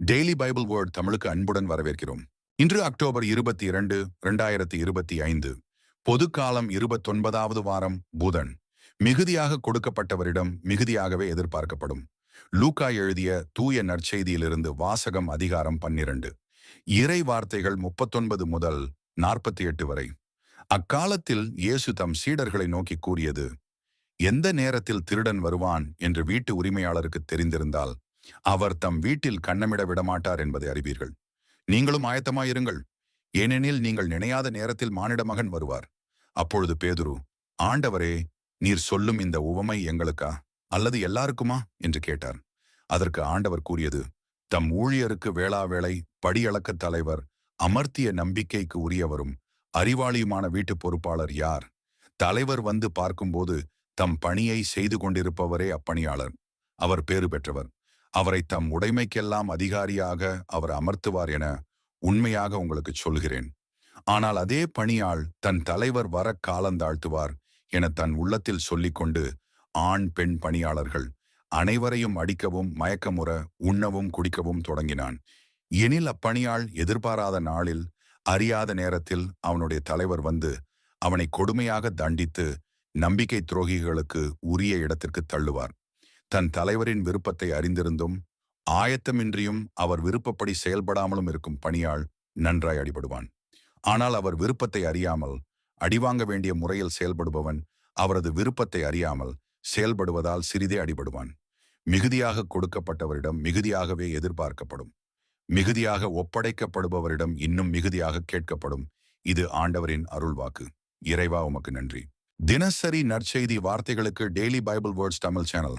Daily Bible word தமிழுக்கு அன்புடன் வரவேற்கிறோம். இன்று அக்டோபர் இருபத்தி இரண்டு இரண்டாயிரத்தி இருபத்தி ஐந்து. பொதுக்காலம் இருபத்தொன்பதாவது வாரம் புதன். மிகுதியாக கொடுக்கப்பட்டவரிடம் மிகுதியாகவே எதிர்பார்க்கப்படும். லூக்கா எழுதிய தூய நற்செய்தியிலிருந்து வாசகம் அதிகாரம் பன்னிரண்டு. இறை வார்த்தைகள் முப்பத்தொன்பது முதல் நாற்பத்தி எட்டு வரை. அக்காலத்தில் இயேசு தம் சீடர்களை நோக்கி கூறியது எந்த நேரத்தில் திருடன் வருவான்? என்று வீட்டு உரிமையாளருக்கு தெரிந்திருந்தால் அவர் தம் வீட்டில் கண்ணமிட விடமாட்டார் என்பதை அறிவீர்கள். நீங்களும் ஆயத்தமாயிருங்கள் ஏனெனில் நீங்கள் நினையாத நேரத்தில் மானிட மகன் வருவார். அப்பொழுது பேதுரு ஆண்டவரே நீர் சொல்லும் இந்த உவமை எங்களுக்கா? அல்லது எல்லாருக்குமா? என்று கேட்டார். அதற்கு ஆண்டவர் கூறியது தம் ஊழியருக்கு வேளா படியளக்க தலைவர் அமர்த்திய நம்பிக்கைக்கு உரியவரும் அறிவாளியுமான வீட்டு பொறுப்பாளர் யார்? தலைவர் வந்து பார்க்கும்போது தம் பணியை செய்து கொண்டிருப்பவரே அப்பணியாளர். அவர் பேறு பெற்றவர். அவரை தம் உடைமைக்கெல்லாம் அதிகாரியாக அவர் அமர்த்துவார் என உண்மையாக உங்களுக்கு சொல்கிறேன். ஆனால் அதே பணியாள் தன் தலைவர் வர காலந்தாழ்த்துவார் என தன் உள்ளத்தில் சொல்லிக்கொண்டு ஆண் பெண் பணியாளர்கள் அனைவரையும் அடிக்கவும் மயக்கமுற உண்ணவும் குடிக்கவும் தொடங்கினான். எனில் அப்பணியாள் எதிர்பாராத நாளில் அறியாத நேரத்தில் அவனுடைய தலைவர் வந்து அவனை கொடுமையாக தண்டித்து நம்பிக்கை துரோகிகளுக்கு உரிய இடத்திற்கு தள்ளுவார். தன் தலைவரின் விருப்பத்தை அறிந்திருந்தும் ஆயத்தமின்றியும் அவர் விருப்பப்படி செயல்படாமலும் இருக்கும் பணியாள் நன்றாய் அடிபடுவான். ஆனால் அவர் விருப்பத்தை அறியாமல் அடிவாங்க வேண்டிய முறையில் செயல்படுபவன் அவரது விருப்பத்தை அறியாமல் செயல்படுவதால் சிறிதே அடிபடுவான். மிகுதியாக கொடுக்கப்பட்டவரிடம் மிகுதியாகவே எதிர்பார்க்கப்படும். மிகுதியாக ஒப்படைக்கப்படுபவரிடம் இன்னும் மிகுதியாக கேட்கப்படும். இது ஆண்டவரின் அருள்வாக்கு. இறைவா உமக்கு நன்றி. தினசரி நற்செய்தி வார்த்தைகளுக்கு daily Bible words Tamil channel.